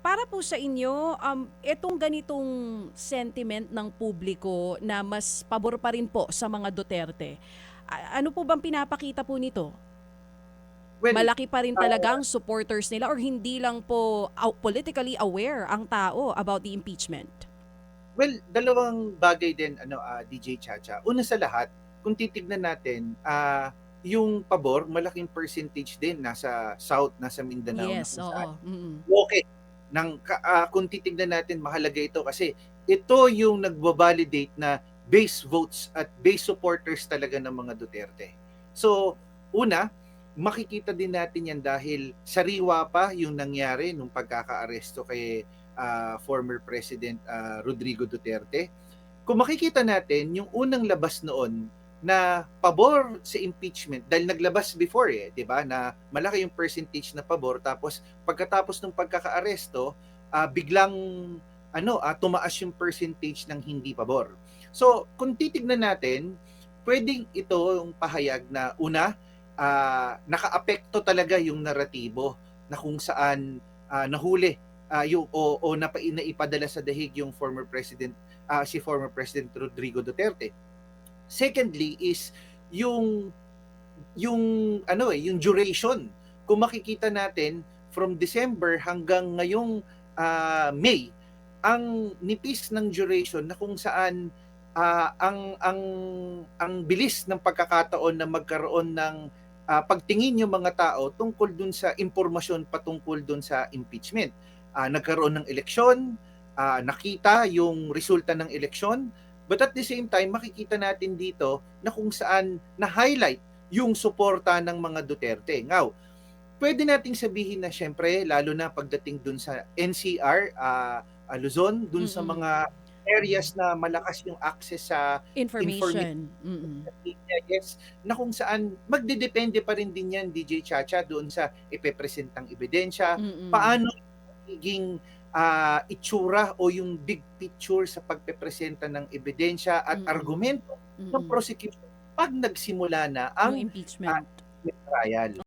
Para po sa inyo, um, itong ganitong sentiment ng publiko na mas pabor pa rin po sa mga Duterte, ano po bang pinapakita po nito? Well, Malaki pa rin talaga ang supporters nila or hindi lang po politically aware ang tao about the impeachment? well, dalawang bagay din ano ah, DJ Chacha. Una sa lahat, kung titignan natin, ah yung pabor, malaking percentage din nasa South, nasa Mindanao. na yes, kung oo. Mm-mm. Okay. Ka- ah, kung titignan natin, mahalaga ito kasi ito yung nagbabalidate na base votes at base supporters talaga ng mga Duterte. So, una, makikita din natin yan dahil sariwa pa yung nangyari nung pagkakaaresto kay ah, former President ah, Rodrigo Duterte. Kung makikita natin, yung unang labas noon na pabor sa impeachment dahil naglabas before eh, 'di ba? Na malaki yung percentage na pabor tapos pagkatapos ng pagkakaaresto, ah, biglang ano, ah, tumaas yung percentage ng hindi pabor. So, kung titignan natin, pwedeng ito yung pahayag na una, ah, nakaapekto talaga yung naratibo na kung saan ah, nahuli ah, yung o, o naipadala sa dahig yung former president ah, si former president Rodrigo Duterte. Secondly is yung yung ano eh, yung duration. Kung makikita natin from December hanggang ngayong ah, May, ang nipis ng duration na kung saan ah, ang ang ang bilis ng pagkakataon na magkaroon ng ah, pagtingin yung mga tao tungkol dun sa impormasyon patungkol dun sa impeachment. Ah, nagkaroon ng eleksyon, ah, nakita yung resulta ng eleksyon, but at the same time makikita natin dito na kung saan na-highlight yung suporta ng mga Duterte. Ngaw, pwede nating sabihin na syempre, lalo na pagdating dun sa NCR, ah, ah, Luzon, dun sa Mm-mm. mga areas na malakas yung access sa Information. Mm-mm. media, yes, na kung saan magdedepende pa rin din yan, DJ Chacha, doon sa ipepresentang ebidensya, Mm-mm. paano magiging ah, itsura o yung big picture sa pagpepresenta ng ebidensya at Mm-mm. argumento ng Mm-mm. prosecution pag nagsimula na Yung ang impeachment. trial.